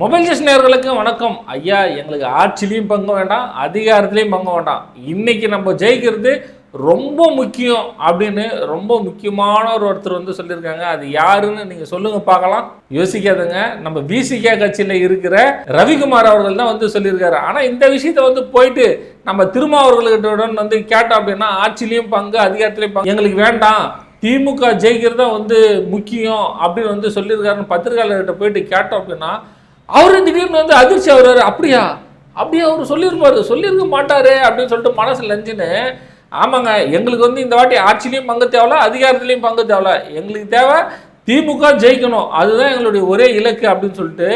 Mobile ஜெஸ் நேர்களுக்கு வணக்கம். ஐயா எங்களுக்கு ஆட்சிலையும் பங்கு வேண்டாம் அதிகாரத்திலையும் பங்கு வேண்டாம். இன்னைக்கு நம்ம ஜெயிக்கிறது ரொம்ப முக்கியம் அப்படின்னு ரொம்ப முக்கியமான ஒரு ஒருத்தர் வந்து சொல்லியிருக்காங்க. அது யாருன்னு நீங்க சொல்லுங்க பார்க்கலாம். யோசிக்காதுங்க. நம்ம பிசிகே கட்சியில் இருக்கிற ரவிக்குமார் அவர்கள் தான் வந்து சொல்லியிருக்காரு. ஆனால் இந்த விஷயத்த வந்து போயிட்டு நம்ம திருமாவர்களுடன் வந்து கேட்டோம் அப்படின்னா ஆட்சிலையும் பங்கு அதிகாரத்திலையும் பங்கு. எங்களுக்கு வேண்டாம். திமுக ஜெயிக்கிறது தான் வந்து முக்கியம் அப்படின்னு வந்து சொல்லியிருக்காருன்னு பத்திரிகையாளர்கிட்ட போயிட்டு கேட்டோம் அப்படின்னா அவர் திடீர்னு வந்து அதிர்ச்சி ஆகுறாரு. அப்படியா? அப்படியே அவர் சொல்லியிருப்பார் சொல்லியிருக்க மாட்டாரு அப்படின்னு சொல்லிட்டு மனசு லஞ்சுன்னு ஆமாங்க எங்களுக்கு வந்து இந்த வாட்டி ஆட்சிலையும் பங்கு தேவையில்ல அதிகாரத்துலையும் பங்கு தேவையில்ல எங்களுக்கு தேவை திமுக ஜெயிக்கணும். அதுதான் எங்களுடைய ஒரே இலக்கு அப்படின்னு சொல்லிட்டு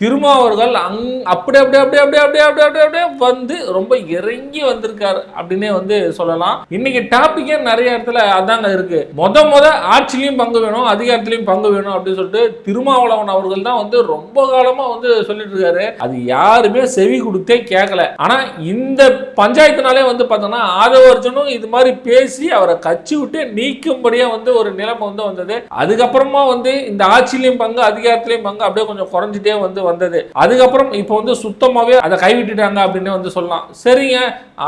திருமாவர்கள் அங் அப்படி அப்படி அப்படி அப்படி அப்படி அப்படி அப்படி அப்படியே வந்து ரொம்ப இறங்கி வந்திருக்காரு அப்படின்னே வந்து சொல்லலாம். இன்னைக்கு டாபிக்கே நிறைய இடத்துல அதாங்க இருக்கு. மொத மொத ஆட்சிலையும் பங்கு வேணும் அதிகாரத்திலையும் பங்கு வேணும் அப்படின்னு சொல்லிட்டு திருமாவளவன் அவர்கள் தான் வந்து ரொம்ப காலமா வந்து சொல்லிட்டு இருக்காரு. அது யாருமே செவி கொடுத்தே கேட்கல ஆனா இந்த பஞ்சாயத்துனாலே வந்து பார்த்தோம்னா ஆதவர்ஜனும் இது மாதிரி பேசி அவரை கட்சி விட்டு நீக்கும்படியே வந்து ஒரு நிலைமை வந்து வந்தது. அதுக்கப்புறமா வந்து இந்த ஆட்சியிலையும் பங்கு அதிகாரத்திலையும் பங்கு அப்படியே கொஞ்சம் குறைஞ்சிட்டே வந்து வந்தது. அதுக்கப்புறம் இப்போ வந்து சுத்தமாகவே அதை கைவிட்டுட்டாங்க அப்படின்னு வந்து சொல்லலாம். சரிங்க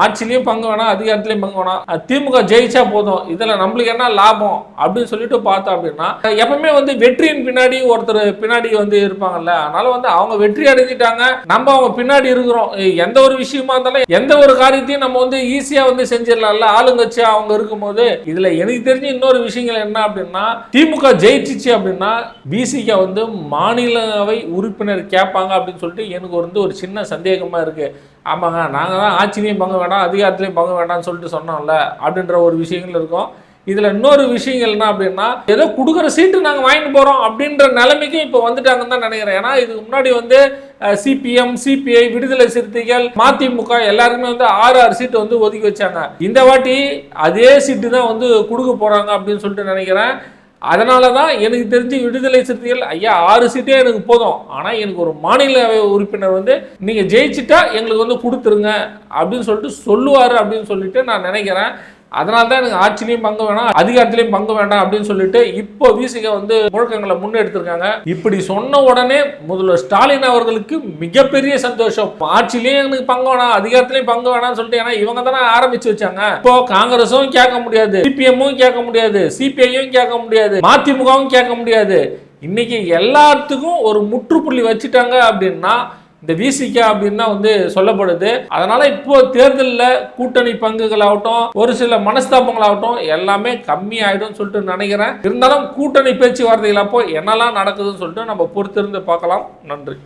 ஆட்சிலையும் பங்கு வேணாம் அதிகாரத்திலையும் பங்கு வேணாம். திமுக ஜெயிச்சா போதும். இதில் நம்மளுக்கு என்ன லாபம் அப்படின்னு சொல்லிட்டு பார்த்தோம் அப்படின்னா எப்பவுமே வந்து வெற்றியின் பின்னாடி ஒருத்தர் பின்னாடி வந்து இருப்பாங்கல்ல. அதனால வந்து அவங்க வெற்றி அடைஞ்சிட்டாங்க. நம்ம அவங்க பின்னாடி இருக்கிறோம். எந்த ஒரு விஷயமா இருந்தாலும் எந்த ஒரு காரியத்தையும் நம்ம வந்து ஈஸியா வந்து செஞ்சிடலாம்ல. ஆளுங்கட்சி அவங்க இருக்கும்போது. இதுல எனக்கு தெரிஞ்ச இன்னொரு விஷயங்கள் என்ன அப்படின்னா திமுக ஜெயிச்சிச்சு அப்படின்னா பிசிக வந்து மாநிலவை உறுப்பினர் கேட்பாங்க அப்படின்னு சொல்லிட்டு எனக்கு வந்து ஒரு சின்ன சந்தேகமாக இருக்குது ஆமாங்க நாங்கள் தான் ஆட்சிலையும் பங்கு வேண்டாம் அதிகாரத்துலையும் பங்கு வேண்டாம்னு சொல்லிட்டு சொன்னோம்ல அப்படின்ற ஒரு விஷயங்கள் இருக்கும். இதில் இன்னொரு விஷயங்கள் என்ன அப்படின்னா ஏதோ கொடுக்குற சீட்டு நாங்கள் வாங்கிட்டு போகிறோம் அப்படின்ற நிலைமைக்கும் இப்போ வந்துட்டாங்கன்னு தான் நினைக்கிறேன். ஏன்னா இதுக்கு முன்னாடி வந்து சிபிஎம் சிபிஐ விடுதலை சிறுத்தைகள் மதிமுக எல்லாருக்குமே வந்து ஆறு ஆறு சீட்டு வந்து ஒதுக்கி வச்சாங்க. இந்த வாட்டி அதே சீட்டு தான் வந்து கொடுக்க போகிறாங்க அப்படின்னு சொல்லிட்டு நினைக்கிறேன். அதனால தான் எனக்கு தெரிஞ்சு விடுதலை சிறுத்தைகள் ஐயா ஆறு சீட்டே எனக்கு போதும். ஆனால் எனக்கு ஒரு மாநில உறுப்பினர் வந்து நீங்கள் ஜெயிச்சிட்டா எங்களுக்கு வந்து கொடுத்துருங்க அப்படின்னு சொல்லிட்டு சொல்லுவார் அப்படின்னு சொல்லிட்டு நான் நினைக்கிறேன். அதனால தான் எனக்கு ஆட்சிலையும் பங்கு வேணாம் அதிகாரத்திலையும் பங்கு வேண்டாம் அப்படின்னு சொல்லிட்டு இப்போ விசிக வந்து முழக்கங்களை முன்னெடுத்திருக்காங்க. இப்படி சொன்ன உடனே முதல்வர் ஸ்டாலின் அவர்களுக்கு மிகப்பெரிய சந்தோஷம். ஆட்சிலையும் எனக்கு பங்கு வேணாம் அதிகாரத்திலையும் பங்கு வேணாம்னு சொல்லிட்டு ஏன்னா இவங்க தானே ஆரம்பிச்சு வச்சாங்க. இப்போ காங்கிரஸும் கேட்க முடியாது சிபிஎம்மும் கேட்க முடியாது சிபிஐயும் கேட்க முடியாது மதிமுகவும் கேட்க முடியாது. இன்னைக்கு எல்லாத்துக்கும் ஒரு முற்றுப்புள்ளி வச்சுட்டாங்க அப்படின்னா இந்த விசிகா அப்படின்னு வந்து சொல்லப்படுது. அதனால இப்போ தேர்தலில் கூட்டணி பங்குகள் ஆகட்டும் ஒரு சில மனஸ்தாபங்கள் ஆகட்டும் எல்லாமே கம்மி ஆயிடும் சொல்லிட்டு நினைக்கிறேன். இருந்தாலும் கூட்டணி பேச்சுவார்த்தைகள் அப்போ என்னெல்லாம் நடக்குதுன்னு சொல்லிட்டு நம்ம பொறுத்திருந்து பார்க்கலாம். நன்றி.